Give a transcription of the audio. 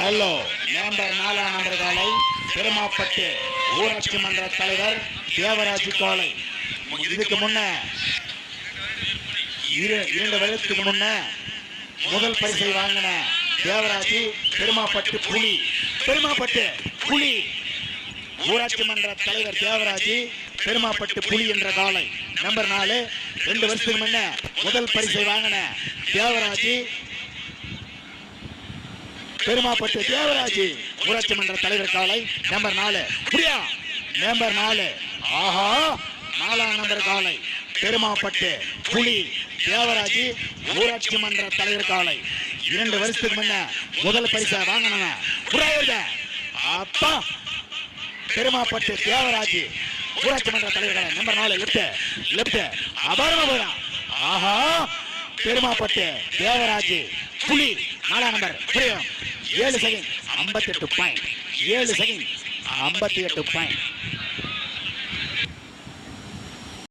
Hello November நாலாம் number காலை பெருமாப்பட்டு ஊராட்சி மன்ற தலைவர் தேவராஜ் காலை. இதுக்கு முன்ன இரு- இரண்டு வருடத்துக்கு முன்ன முதல் பரிசை வாங்கின தேவராஜ் பெருமாப்பட்டு புலி. பெருமாப்பட்டு புலி. ஊராட்சி மன்ற தலைவர் தேவராஜ் பெருமாப்பட்டு புலி என்ற காலை. நம்பர் நாலு ரெண்டு வருஷத்துக்கு முன்ன முதல் பரிசை வாங்கின தேவராஜ் பெருமாப்பட்டு தேவராஜ் ஊராட்சி மன்ற தலைவர் காலை நம்பர் நாலு. புரியா நம்பர் நாலு. ஆஹா நாலாம் நம்பர் காலை. பெருமாப்பட்டு புலி தேவராஜ் ஊராட்சி மன்ற தலைவர் காலை. இரண்டு வருஷத்துக்கு முன்ன முதல் பரிசா வாங்கினவன் புரியா அப்பா பெருமாப்பட்டு தேவராஜ் ஊராட்சி மன்ற தலைவர் நம்பர் நாலு. Left left. அபாரமா போறான். ஆஹா பெருமாப்பட்டு தேவராஜ் புலி நாலாம் நம்பர் புரியும். ஏழு செகண்ட் ஐம்பத்தி எட்டு பாயிண்ட் ஏழு செகண்ட் ஐம்பத்தி எட்டு பாயிண்ட்